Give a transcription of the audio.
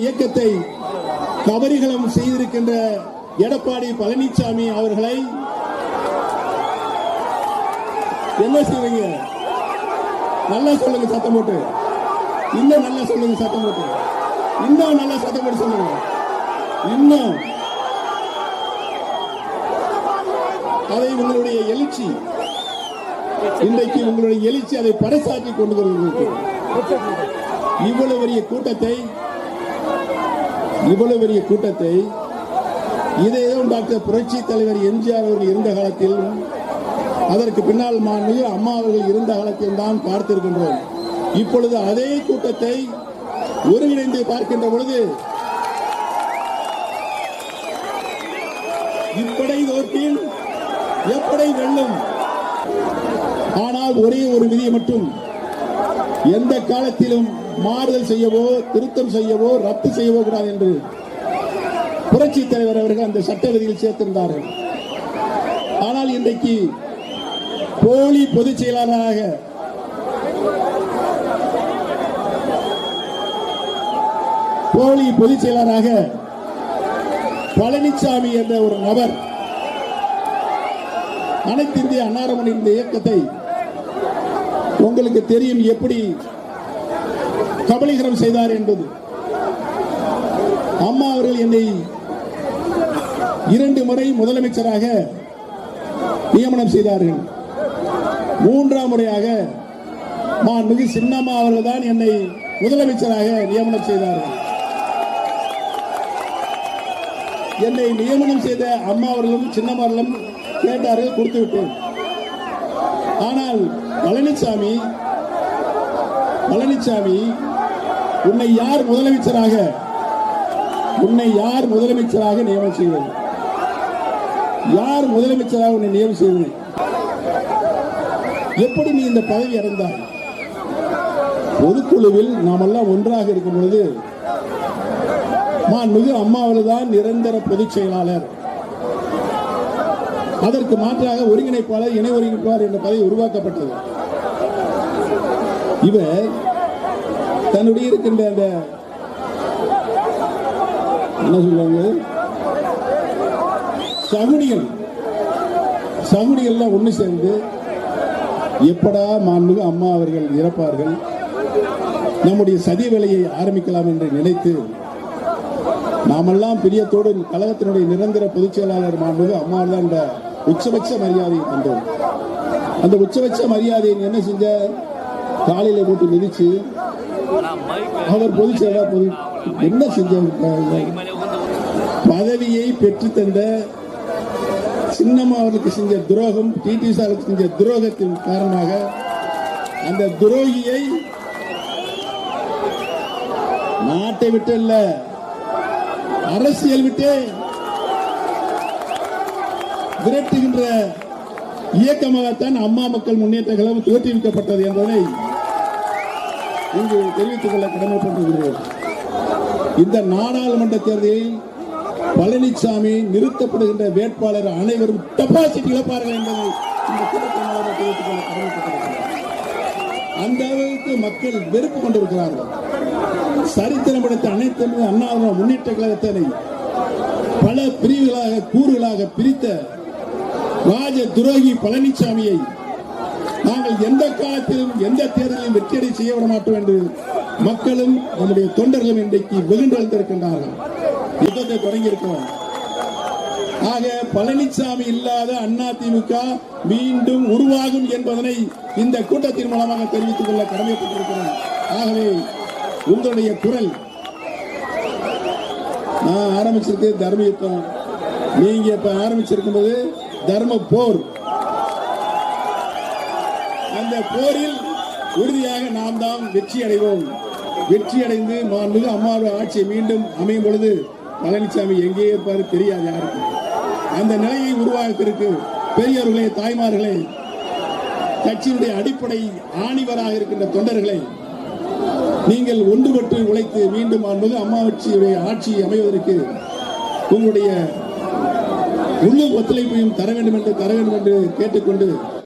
இயக்கத்தை கபரிகளம் செய்திருக்கின்ற எடப்பாடி பழனிசாமி அவர்களை என்ன செய்வீங்க? நல்லா சொல்லுங்க சத்தம் போட்டு. இன்னும் நல்லா சொல்லுங்க சத்தம் போட்டு. இன்னும் நல்லா சத்தம் போட்டு சொல்லுங்க. இன்னும். அதை உங்களுடைய எழுச்சி இன்றைக்கு உங்களுடைய எழுச்சி அதை பறைசாற்றி கொண்டு வருகிறது இவ்வளவு பெரிய கூட்டத்தை இவ்வளவு பெரிய கூட்டத்தை இதேதான் டாக்டர் புரட்சி தலைவர் எம்ஜிஆர் அவர்கள் இருந்த காலத்தில் அதற்கு பின்னால் மாண்புமிகு அம்மா அவர்கள் இருந்த காலத்தில் தான் பார்த்திருக்கின்றோம். இப்பொழுது அதே கூட்டத்தை ஒருங்கிணைந்து பார்க்கின்ற பொழுது இப்படை தோற்றில் எப்படி வெல்லும்? ஆனால் ஒரே ஒரு விதியை மட்டும் எந்த காலத்திலும் மாறுதல் செய்யவோ திருத்தம் செய்யவோ ரத்து செய்யவோ கூடாது என்று புரட்சி தலைவர் அவர்கள் அந்த சட்ட விதியில் சேர்த்திருந்தார்கள். ஆனால் இன்றைக்கு போலி பொதுச் செயலாளராக போலி பொதுச் செயலாளராக பழனிசாமி என்ற ஒரு நபர் அனைத்து இந்திய அன்னாரமணி இந்த இயக்கத்தை உங்களுக்கு தெரியும் எப்படி கபலீகரம் செய்தார் என்பது. அம்மா அவர்கள் என்னை இரண்டு முறை முதலமைச்சராக நியமனம் செய்தார்கள். மூன்றாம் முறையாக மாண்புமிகு சின்னம்மா அவர்கள் தான் என்னை முதலமைச்சராக நியமனம் செய்தார்கள். என்னை நியமனம் செய்த அம்மா அவர்களும் சின்னம்மார்களும் கேட்டார்கள் கொடுத்து விட்டேன். ஆனால் பழனிசாமி பழனிசாமி உன்னை யார் முதலமைச்சராக உன்னை யார் முதலமைச்சராக நியமனம் செய்வது? யார் முதலமைச்சராக உன்னை நியமனம் செய்வது? எப்படி நீ இந்த பதவி அடைந்தாய்? பொதுக்குழுவில் நாமெல்லாம் ஒன்றாக இருக்கும் பொழுது மாண்புமிகு அம்மாவில் தான் நிரந்தர பொதுச் செயலாளர். அதற்கு மாற்றாக ஒருங்கிணைப்பாளர் இணை ஒருங்கிணைப்பாளர் என்ற பதவி உருவாக்கப்பட்டது. இவர் தன்னுடைய இருக்கின்ற அந்த என்ன சொல்லுவாங்க? சகுனிகள் சகுனிகள்லாம் ஒண்ணு சேர்ந்து எப்படா மாண்புமிகு அம்மா அவர்கள் இறப்பார்கள்? நம்முடைய சதி வேலையை ஆரம்பிக்கலாம் என்று நினைத்து நாமெல்லாம் பிரியத்தோடு கழகத்தினுடைய நிரந்தர பொதுச் செயலாளர் மாண்புமிகு அம்மா தான் என்ற உச்சபட்ச மரியாதையை தந்தோம். அந்த உச்சபட்ச மரியாதையை என்ன செஞ்ச காலையில போட்டு மிதிச்சு அவர் பொதுச் செயலாளர் பொது என்ன செஞ்ச பதவியை பெற்று தந்த சின்னம்மா அவர்களுக்கு செஞ்ச துரோகம் டிடி சாருக்கு செஞ்ச துரோகத்தின் காரணமாக அந்த துரோகியை நாட்டை விட்டு இல்ல அரசியல் விட்டு விரட்டுகின்ற இயக்கமாகத்தான் அம்மா மக்கள் முன்னேற்ற கழகம் தோற்றுவிக்கப்பட்டது என்பதை இங்கு தெரிவித்துக் கொள்ள கடமைப்பட்டிருக்கிறேன். இந்த நாடாளுமன்ற தேர்தலில் பழனிசாமி நிறுத்தப்படுகின்ற வேட்பாளர் அனைவரும் டெபாசிட் இழப்பார்கள் என்பதை இந்த கூட்டத்தின் தெரிவித்துக் கொள்ள கடமைப்பட்டிருக்கிறேன். அந்த அளவுக்கு மக்கள் வெறுப்பு கொண்டிருக்கிறார்கள். சரித்திரம் படைத்த அனைத்து அண்ணா முன்னேற்ற கழகத்தினை பல பிரிவுகளாக கூறுகளாக பிரித்த ராஜ துரோகி பழனிசாமியை நாங்கள் எந்த காலத்திலும் எந்த தேர்தலிலும் வெற்றியடை செய்ய விட மாட்டோம் என்று மக்களும் நம்முடைய தொண்டர்களும் இன்றைக்கு வெகுண்டெழுந்திருக்கின்றார்கள் யுத்தத்தை தொடங்கியிருக்கிறோம். ஆக பழனிசாமி இல்லாத அண்ணா திமுக மீண்டும் உருவாகும் என்பதனை இந்த கூட்டத்தின் மூலமாக தெரிவித்துக் கொள்ள கடமைப்பட்டிருக்கிறோம். ஆகவே உங்களுடைய குரல். நான் ஆரம்பிச்சிருக்கு தர்ம யுத்தம் நீங்க இப்ப ஆரம்பிச்சிருக்கும் போது தர்ம போர். அந்த போரில் உறுதியாக நாம் தான் வெற்றி அடைவோம். வெற்றி அடைந்து மாண்புமிகு அம்மாவுடைய ஆட்சியை மீண்டும் அமையும் பொழுது பழனிசாமி எங்கே இருப்பாரு தெரியாது யாருக்கு அந்த நிலையை உருவாக்கிற்கு பெரியவர்களே தாய்மார்களே கட்சியினுடைய அடிப்படை ஆணிவராக இருக்கின்ற தொண்டர்களை நீங்கள் ஒன்றுபட்டு உழைத்து மீண்டும் என்பது அம்மாவட்சியுடைய ஆட்சி அமைவதற்கு உங்களுடைய முழு ஒத்துழைப்பையும் தர வேண்டும் என்று தர வேண்டும் என்று கேட்டுக்கொண்டு